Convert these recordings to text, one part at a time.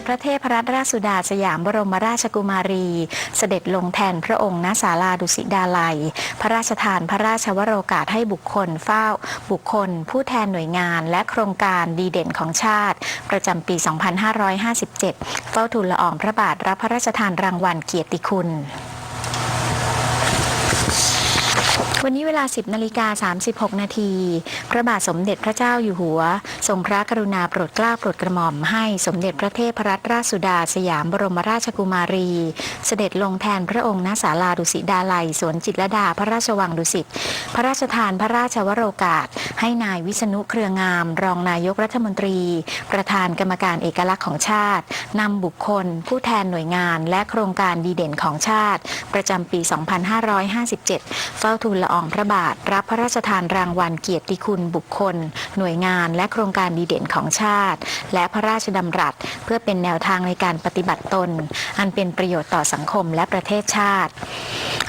ด็จพระเทพรัตนราชสุดาสยามบรมราชกุมารี เสด็จลงแทนพระองค์ณศาลาดุสิดาลัย พระราชทานพระราชวโรกาสให้บุคคลเฝ้า บุคคล ผู้แทนหน่วยงาน และโครงการดีเด่นของชาติ ประจำปี 2557 เฝ้าทูลละอองพระบาทรับพระราชทานรางวัลเกียรติคุณ วันนี้เวลา 10นาฬิกา36 นาที พระบาทสมเด็จพระเจ้าอยู่หัว ทรงพระกรุณาโปรดเกล้าโปรดกระหม่อมให้สมเด็จพระเทพรัตนราชสุดาสยามบรมราชกุมารี เสด็จลงแทนพระองค์ณศาลาดุสิตดาลัย สวนจิตรดาพระราชวังดุสิต พระราชทานพระราชวโรกาส ให้นายวิษณุเครืองาม รองนายกรัฐมนตรี ประธานกรรมการเอกลักษณ์ของชาตินำบุคคล ผู้แทนหน่วยงาน และโครงการดีเด่นของชาติ ประจำปี 2557 เฝ้าทูลละอองพระบาท รับพระราชทานรางวัลเกียรติคุณบุคคล หน่วยงานและโครงการดีเด่นของชาติ และพระราชดำรัส เพื่อเป็นแนวทางในการปฏิบัติตน อันเป็นประโยชน์ต่อสังคมและประเทศชาติ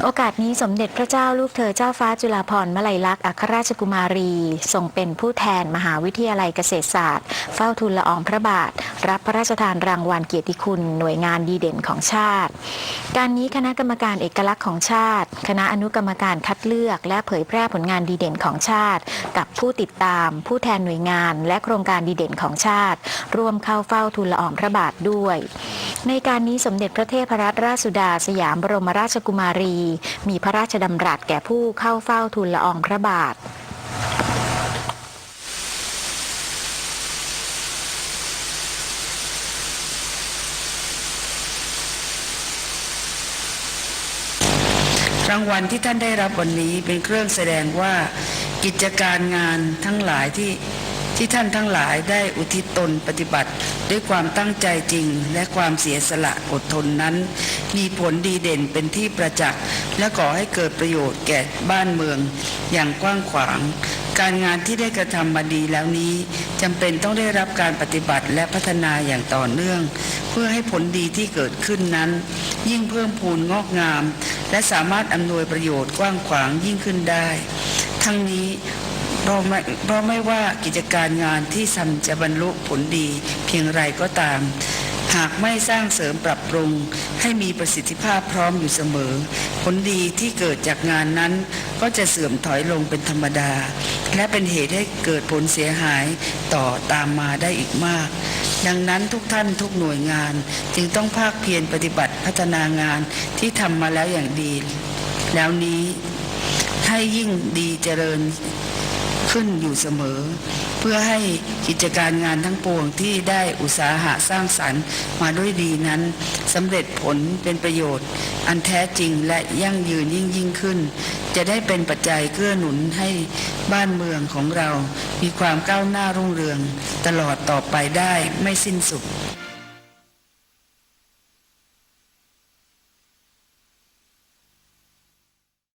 โอกาสนี้สมเด็จพระเจ้าลูกเธอเจ้าฟ้าจุฬาภรณ์มลัยลักษณ์อัครราชกุมารีทรงเป็นผู้แทนมหาวิทยาลัยเกษตรศาสตร์ เฝ้าทูลละอองพระบาท รับพระราชทานรางวัลเกียรติคุณหน่วยงานดีเด่นของชาติ การนี้คณะกรรมการเอกลักษณ์ของชาติ คณะอนุกรรมการคัดเลือก และเผยแพร่ผลงานดีเด่นของชาติ กับผู้ติดตาม ผู้แทนหน่วยงาน และโครงการดีเด่นของชาติ ร่วมเข้าเฝ้าทูลละอองพระบาทด้วย ในการนี้สมเด็จพระเทพรัตนราชสุดาสยามบรมราชกุมารี มีพระราชดำรัสแก่ผู้เข้าเฝ้าทูลละอองพระบาทรางวัลที่ท่านได้รับวันนี้เป็นเครื่องแสดงว่ากิจการงานทั้งหลายที่ ที่ท่านทั้งหลายได้อุทิศตนปฏิบัติ ด้วยความตั้งใจจริงและความเสียสละอดทนนั้น มีผลดีเด่นเป็นที่ประจักษ์ และก่อให้เกิดประโยชน์แก่บ้านเมือง อย่างกว้างขวาง การงานที่ได้กระทำมาดีแล้วนี้จำเป็นต้องได้รับการปฏิบัติและพัฒนาอย่างต่อเนื่อง เพื่อให้ผลดีที่เกิดขึ้นนั้น ยิ่งเพิ่มพูนงอกงาม และสามารถอำนวยประโยชน์กว้างขวางยิ่งขึ้นได้ ทั้งนี้ เพราะไม่เพราะไม่ว่ากิจการงานที่ทำจะบรรลุผลดีเพียงไรก็ตาม หากไม่สร้างเสริมปรับปรุง ให้มีประสิทธิภาพพร้อมอยู่เสมอ ผลดีที่เกิดจากงานนั้นก็จะเสื่อมถอยลงเป็นธรรมดา และเป็นเหตุให้เกิดผลเสียหายต่อตามมาได้อีกมากดังนั้นทุกท่านทุกหน่วยงาน จึงต้องภาคเพียรปฏิบัติพัฒนางานที่ทำมาแล้วอย่างดี แล้วนี้ให้ยิ่งดีเจริญ ขึ้นอยู่เสมอ เพื่อให้กิจการงานทั้งปวงที่ได้อุตสาหะสร้างสรรค์มาด้วยดีนั้นสำเร็จผลเป็นประโยชน์ อันแท้จริงและยั่งยืนยิ่งยิ่งขึ้น จะได้เป็นปัจจัยเกื้อหนุนให้บ้านเมืองของเรา มีความก้าวหน้ารุ่งเรือง ตลอดต่อไปได้ไม่สิ้นสุด